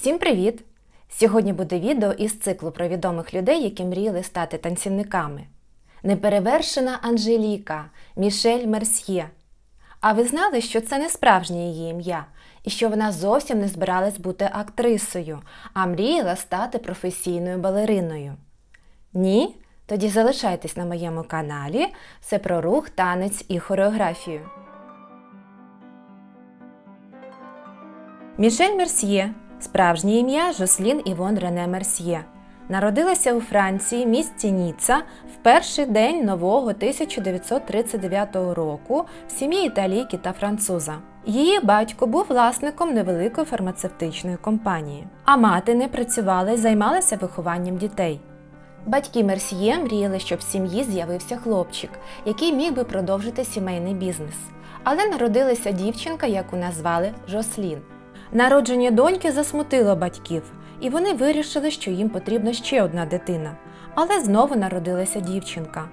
Всім привіт! Сьогодні буде відео із циклу про відомих людей, які мріяли стати танцівниками. Неперевершена Анжеліка Мішель Мерсьє. А ви знали, що це не справжнє її ім'я, і що вона зовсім не збиралась бути актрисою, а мріяла стати професійною балериною? Ні? Тоді залишайтесь на моєму каналі. Це про рух, танець і хореографію. Мішель Мерсьє, справжнє ім'я Жослін Івон Рене Мерсьє. Народилася у Франції, місті Ніца, в перший день нового 1939 року в сім'ї італійки та француза. Її батько був власником невеликої фармацевтичної компанії, а мати не працювала і займалася вихованням дітей. Батьки Мерсьє мріяли, щоб в сім'ї з'явився хлопчик, який міг би продовжити сімейний бізнес. Але народилася дівчинка, яку назвали Жослін. Народження доньки засмутило батьків, і вони вирішили, що їм потрібна ще одна дитина. Але знову народилася дівчинка.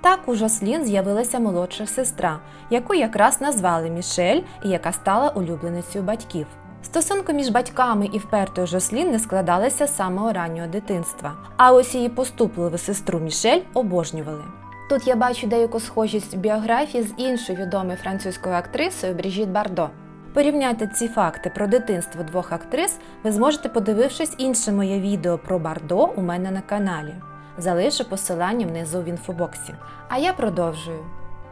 Так у Жослін з'явилася молодша сестра, яку якраз назвали Мішель і яка стала улюбленицею батьків. Стосунки між батьками і впертою Жослін не складалися з самого раннього дитинства, а ось її поступливу сестру Мішель обожнювали. Тут я бачу деяку схожість в біографії з іншою відомою французькою актрисою Бріжіт Бардо. Порівняти ці факти про дитинство двох актрис ви зможете, подивившись інше моє відео про Бардо у мене на каналі. Залишу посилання внизу в інфобоксі. А я продовжую.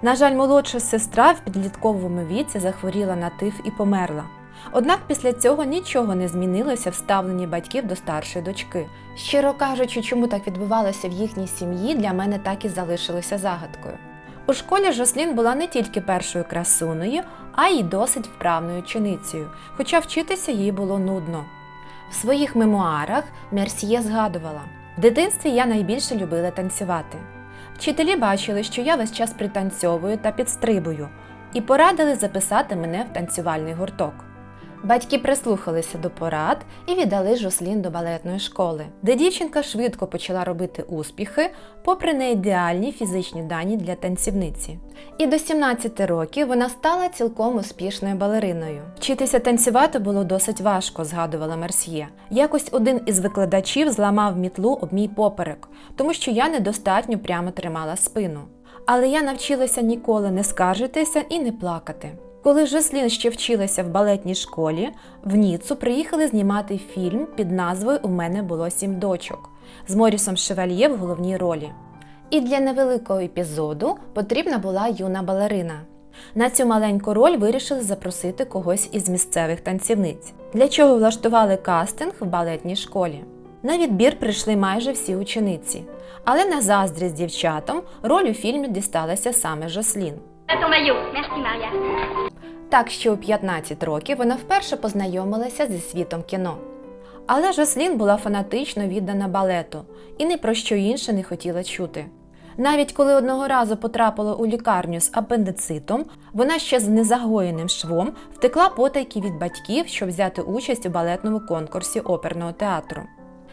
На жаль, молодша сестра в підлітковому віці захворіла на тиф і померла. Однак після цього нічого не змінилося в ставленні батьків до старшої дочки. Щиро кажучи, чому так відбувалося в їхній сім'ї, для мене так і залишилося загадкою. У школі Жослін була не тільки першою красуною, а й досить вправною ученицею, хоча вчитися їй було нудно. В своїх мемуарах Мерсьє згадувала: в дитинстві я найбільше любила танцювати. Вчителі бачили, що я весь час пританцьовую та підстрибую, і порадили записати мене в танцювальний гурток. Батьки прислухалися до порад і віддали Жослін до балетної школи, де дівчинка швидко почала робити успіхи, попри неідеальні фізичні дані для танцівниці. І до 17 років вона стала цілком успішною балериною. Вчитися танцювати було досить важко, згадувала Мерсьє. Якось один із викладачів зламав мітлу об мій поперек, тому що я недостатньо прямо тримала спину. Але я навчилася ніколи не скаржитися і не плакати. Коли Жослін ще вчилася в балетній школі, в Ніцу приїхали знімати фільм під назвою У мене було сім дочок з Морісом Шевальє в головній ролі. І для невеликого епізоду потрібна була юна балерина. На цю маленьку роль вирішили запросити когось із місцевих танцівниць, для чого влаштували кастинг в балетній школі. На відбір прийшли майже всі учениці, але на заздрість дівчатам роль у фільмі дісталася саме Жослін. Так що у 15 років вона вперше познайомилася зі світом кіно. Але Жослін була фанатично віддана балету і ні про що інше не хотіла чути. Навіть коли одного разу потрапила у лікарню з апендицитом, вона ще з незагоєним швом втекла потайки від батьків, щоб взяти участь у балетному конкурсі оперного театру.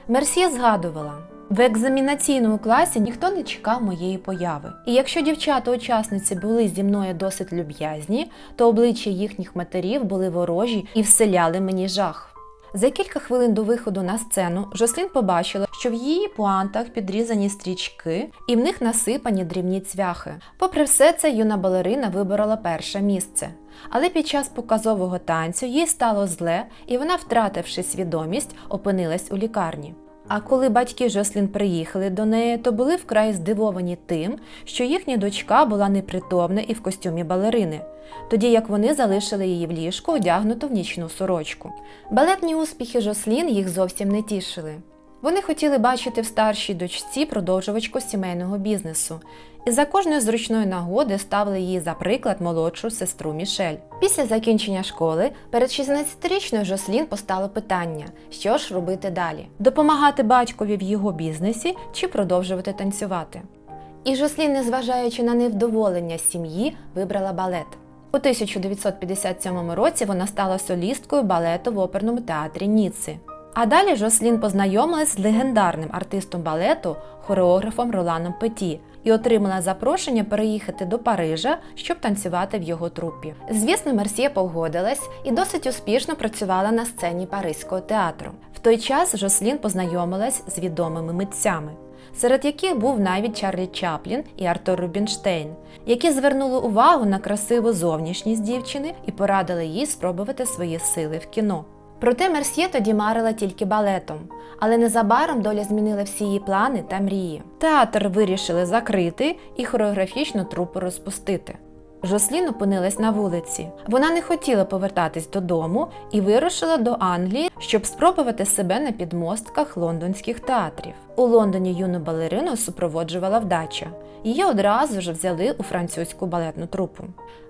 Мерсьє згадувала: в екзамінаційному класі ніхто не чекав моєї появи. І якщо дівчата-учасниці були зі мною досить люб'язні, то обличчя їхніх матерів були ворожі і вселяли мені жах. За кілька хвилин до виходу на сцену Жослін побачила, що в її пуантах підрізані стрічки і в них насипані дрібні цвяхи. Попри все це, юна балерина виборола перше місце. Але під час показового танцю їй стало зле, і вона, втративши свідомість, опинилась у лікарні. А коли батьки Жослін приїхали до неї, то були вкрай здивовані тим, що їхня дочка була непритомна і в костюмі балерини, тоді як вони залишили її в ліжку, одягнуту в нічну сорочку. Балетні успіхи Жослін їх зовсім не тішили. Вони хотіли бачити в старшій дочці продовжувачку сімейного бізнесу, і за кожної зручної нагоди ставили її за приклад молодшу сестру Мішель. Після закінчення школи перед 16-річною Жослін постало питання, що ж робити далі: допомагати батькові в його бізнесі чи продовжувати танцювати. І Жослін, незважаючи на невдоволення сім'ї, вибрала балет. У 1957 році вона стала солісткою балету в оперному театрі Ніци. А далі Жослін познайомилась з легендарним артистом балету, хореографом Роланом Петі, і отримала запрошення переїхати до Парижа, щоб танцювати в його трупі. Звісно, Мерсьє погодилась і досить успішно працювала на сцені Паризького театру. В той час Жослін познайомилась з відомими митцями. Серед яких був навіть Чарлі Чаплін і Артур Рубінштейн, які звернули увагу на красиву зовнішність дівчини і порадили їй спробувати свої сили в кіно. Проте Мерсьє тоді марила тільки балетом, але незабаром доля змінила всі її плани та мрії. Театр вирішили закрити і хореографічну трупу розпустити. Жослін опинилась на вулиці. Вона не хотіла повертатись додому і вирушила до Англії, щоб спробувати себе на підмостках лондонських театрів. У Лондоні юну балерину супроводжувала вдача. Її одразу ж взяли у французьку балетну трупу.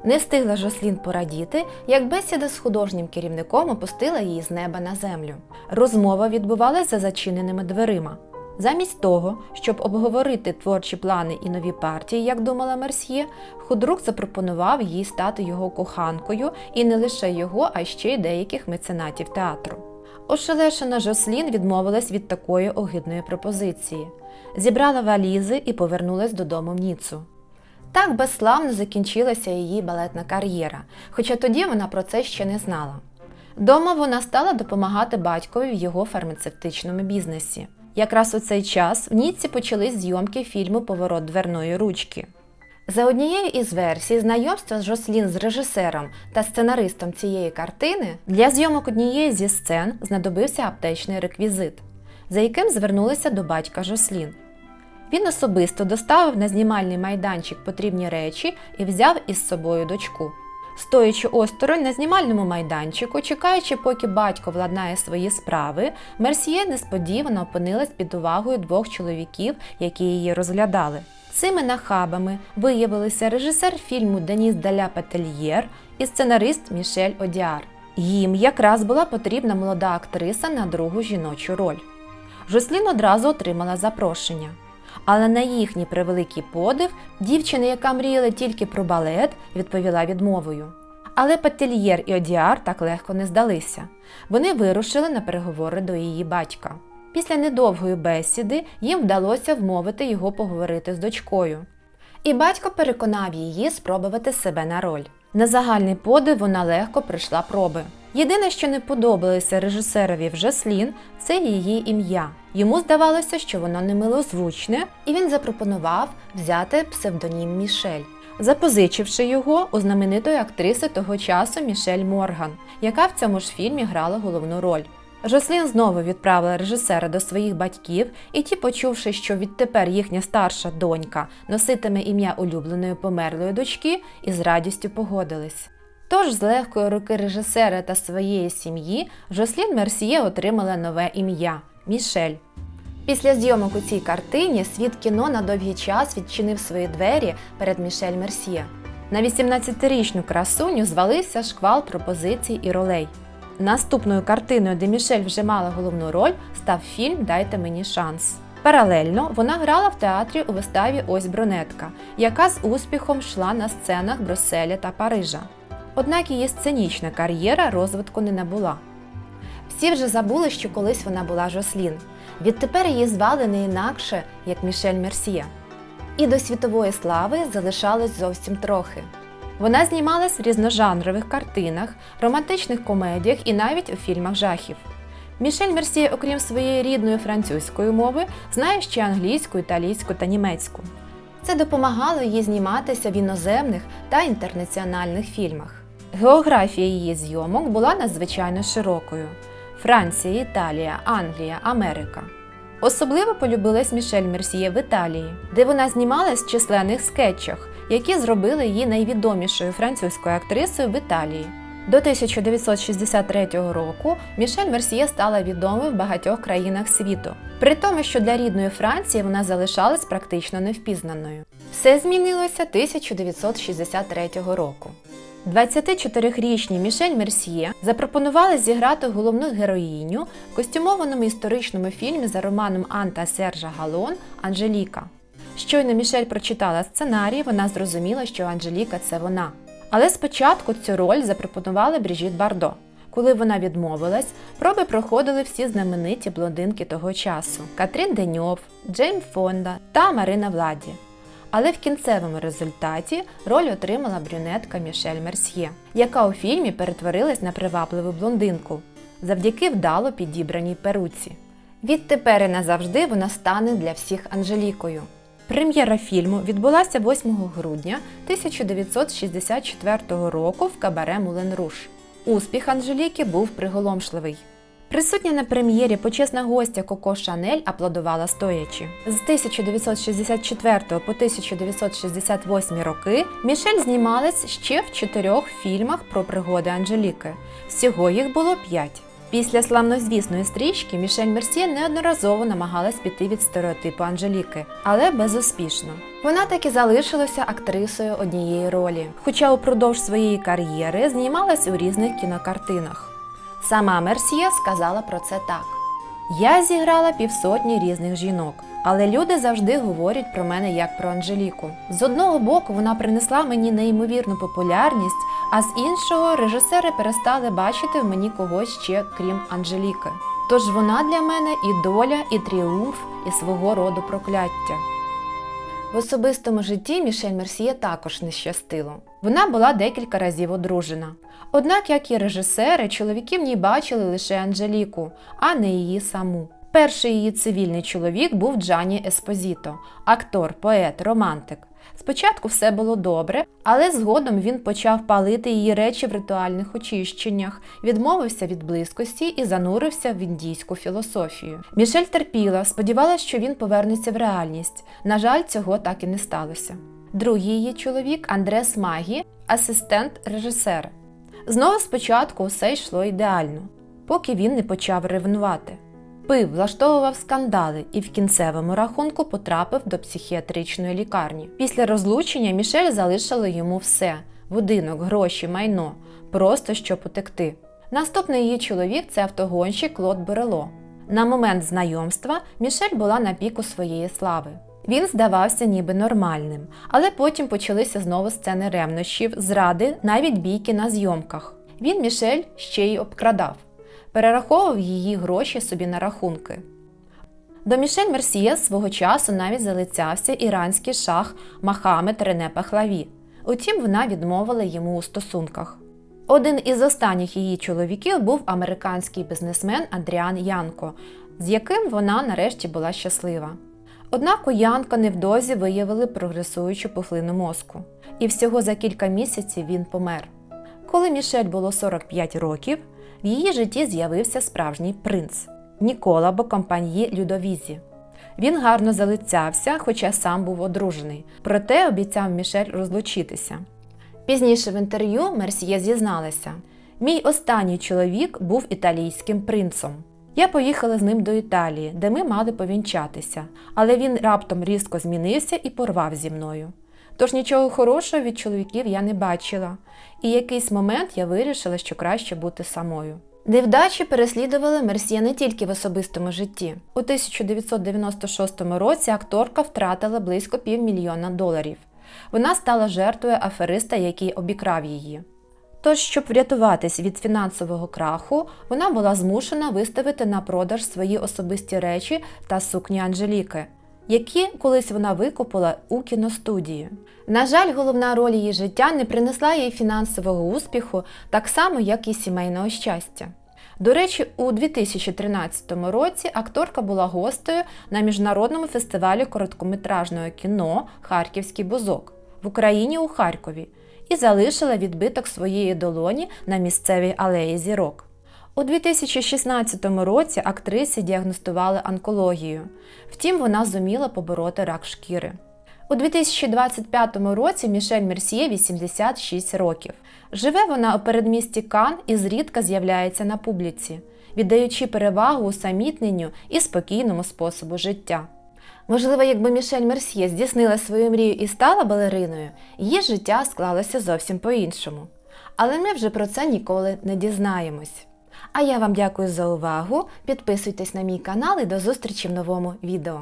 Не встигла Жослін порадіти, як бесіда з художнім керівником опустила її з неба на землю. Розмова відбувалася за зачиненими дверима. Замість того, щоб обговорити творчі плани і нові партії, як думала Мерсьє, худрук запропонував їй стати його коханкою і не лише його, а ще й деяких меценатів театру. Ошелешена Жослін відмовилась від такої огидної пропозиції, зібрала валізи і повернулась додому в Ніцу. Так безславно закінчилася її балетна кар'єра, хоча тоді вона про це ще не знала. Дома вона стала допомагати батькові в його фармацевтичному бізнесі. Якраз у цей час в Ніцці почались зйомки фільму Поворот дверної ручки. За однією із версій, знайомства з Жослін з режисером та сценаристом цієї картини для зйомок однієї зі сцен знадобився аптечний реквізит, за яким звернулися до батька Жослін. Він особисто доставив на знімальний майданчик потрібні речі і взяв із собою дочку. Стоячи осторонь на знімальному майданчику, чекаючи, поки батько владнає свої справи, Мерсьє несподівано опинилась під увагою двох чоловіків, які її розглядали. Цими нахабами виявилися режисер фільму Деніс Даля Петельєр і сценарист Мішель Одіар. Їм якраз була потрібна молода актриса на другу жіночу роль. Жослін одразу отримала запрошення. Але на їхній превеликий подив дівчина, яка мріяла тільки про балет, відповіла відмовою. Але Петельєр і Одіар так легко не здалися. Вони вирушили на переговори до її батька. Після недовгої бесіди їм вдалося вмовити його поговорити з дочкою. І батько переконав її спробувати себе на роль. На загальний подив вона легко пройшла проби. Єдине, що не подобалося режисерові в Жаслін, це її ім'я. Йому здавалося, що воно немилозвучне, і він запропонував взяти псевдонім Мішель, запозичивши його у знаменитої актриси того часу Мішель Морган, яка в цьому ж фільмі грала головну роль. Жослін знову відправила режисера до своїх батьків, і ті, почувши, що відтепер їхня старша донька носитиме ім'я улюбленої померлої дочки, із радістю погодились. Тож з легкої руки режисера та своєї сім'ї Жослін Мерсьє отримала нове ім'я Мішель. Після зйомок у цій картині світ кіно на довгий час відчинив свої двері перед Мішель Мерсьє. На 18-річну красуню звалився шквал пропозицій і ролей. Наступною картиною, де Мішель вже мала головну роль, став фільм Дайте мені шанс. Паралельно вона грала в театрі у виставі Ось брюнетка, яка з успіхом йшла на сценах Брюсселя та Парижа. Однак її сценічна кар'єра розвитку не набула. Всі вже забули, що колись вона була Жослін. Відтепер її звали не інакше, як Мішель Мерсьє. І до світової слави залишалось зовсім трохи. Вона знімалась в різножанрових картинах, романтичних комедіях і навіть у фільмах жахів. Мішель Мерсьє, окрім своєї рідної французької мови, знає ще англійську, італійську та німецьку. Це допомагало їй зніматися в іноземних та інтернаціональних фільмах. Географія її зйомок була надзвичайно широкою: Франція, Італія, Англія, Америка. Особливо полюбилась Мішель Мерсьє в Італії, де вона знімалась в численних скетчах, які зробили її найвідомішою французькою актрисою в Італії. До 1963 року Мішель Мерсьє стала відомою в багатьох країнах світу, при тому, що для рідної Франції вона залишалась практично невпізнаною. Все змінилося 1963 року. 24-річній Мішель Мерсьє запропонували зіграти головну героїню в костюмованому історичному фільмі за романом Анта Сержа Галон Анжеліка. Щойно Мішель прочитала сценарій, вона зрозуміла, що Анжеліка це вона. Але спочатку цю роль запропонували Бріжіт Бардо. Коли вона відмовилась, проби проходили всі знамениті блондинки того часу: Катрін Деньов, Джейм Фонда та Марина Владі. Але в кінцевому результаті роль отримала брюнетка Мішель Мерсьє, яка у фільмі перетворилась на привабливу блондинку завдяки вдало підібраній перуці. Відтепер і назавжди вона стане для всіх Анжелікою. Прем'єра фільму відбулася 8 грудня 1964 року в кабаре Мулен Руш. Успіх Анжеліки був приголомшливий. Присутня на прем'єрі почесна гостя Коко Шанель аплодувала стоячи. З 1964 по 1968 роки Мішель знімалась ще в чотирьох фільмах про пригоди Анжеліки. Всього їх було п'ять. Після славнозвісної стрічки Мішель Мерсьє неодноразово намагалась піти від стереотипу Анжеліки, але безуспішно. Вона так і залишилася актрисою однієї ролі, хоча упродовж своєї кар'єри знімалась у різних кінокартинах. Сама Мерсьє сказала про це так: Я зіграла півсотні різних жінок, але люди завжди говорять про мене як про Анжеліку. З одного боку, вона принесла мені неймовірну популярність, а з іншого режисери перестали бачити в мені когось ще крім Анжеліки. Тож вона для мене і доля, і тріумф, і свого роду прокляття. В особистому житті Мішель Мерсьє також не щастило. Вона була декілька разів одружена. Однак, як і режисери, чоловіки в ній бачили лише Анжеліку, а не її саму. Перший її цивільний чоловік був Джані Еспозіто, актор, поет, романтик. Спочатку все було добре, але згодом він почав палити її речі в ритуальних очищеннях, відмовився від близькості і занурився в індійську філософію. Мішель терпіла, сподівалася, що він повернеться в реальність. На жаль, цього так і не сталося. Другий її чоловік Андрес Магі, асистент режисера. Знову спочатку усе йшло ідеально, поки він не почав ревнувати. Пив, влаштовував скандали і в кінцевому рахунку потрапив до психіатричної лікарні. Після розлучення Мішель залишила йому все: будинок, гроші, майно, просто щоб утекти. Наступний її чоловік це автогонщик Клод Берело. На момент знайомства Мішель була на піку своєї слави. Він здавався ніби нормальним, але потім почалися знову сцени ревнощів, зради, навіть бійки на зйомках. Він Мішель ще й обкрадав перераховував її гроші собі на рахунки. До Мішель Мерсьє свого часу навіть залицявся іранський шах Махамед Рене Пахлаві. Утім, вона відмовила йому у стосунках. Один із останніх її чоловіків був американський бізнесмен Андріан Янко, з яким вона нарешті була щаслива. Однак у Янка невдовзі виявили прогресуючу пухлину мозку, і всього за кілька місяців він помер. Коли Мішель було 45 років, в її житті з'явився справжній принц Нікола Бокомпаньї Людовізі. Він гарно залицявся, хоча сам був одружений, проте обіцяв Мішель розлучитися. Пізніше в інтерв'ю Мерсьє зізналася: Мій останній чоловік був італійським принцом. Я поїхала з ним до Італії, де ми мали повінчатися, але він раптом різко змінився і порвав зі мною. Тож нічого хорошого від чоловіків я не бачила, і якийсь момент я вирішила, що краще бути самою. Невдачі переслідували Мерсьє не тільки в особистому житті. У 1996 році акторка втратила близько півмільйона доларів. Вона стала жертвою афериста, який обікрав її. Тож, щоб врятуватись від фінансового краху, вона була змушена виставити на продаж свої особисті речі та сукні Анжеліки, які колись вона викупила у кіностудії. На жаль, головна роль її життя не принесла їй фінансового успіху, так само, як і сімейного щастя. До речі, у 2013 році акторка була гостею на міжнародному фестивалі короткометражного кіно Харківський бузок в Україні у Харкові і залишила відбиток своєї долоні на місцевій алеї зірок. У 2016 році актрисі діагностували онкологію, втім, вона зуміла побороти рак шкіри. У 2025 році Мішель Мерсьє 86 років. Живе вона у передмісті Кан і зрідка з'являється на публіці, віддаючи перевагу усамітненню і спокійному способу життя. Можливо, якби Мішель Мерсьє здійснила свою мрію і стала балериною, її життя склалося зовсім по-іншому. Але ми вже про це ніколи не дізнаємось. А я вам дякую за увагу. Підписуйтесь на мій канал і до зустрічі в новому відео.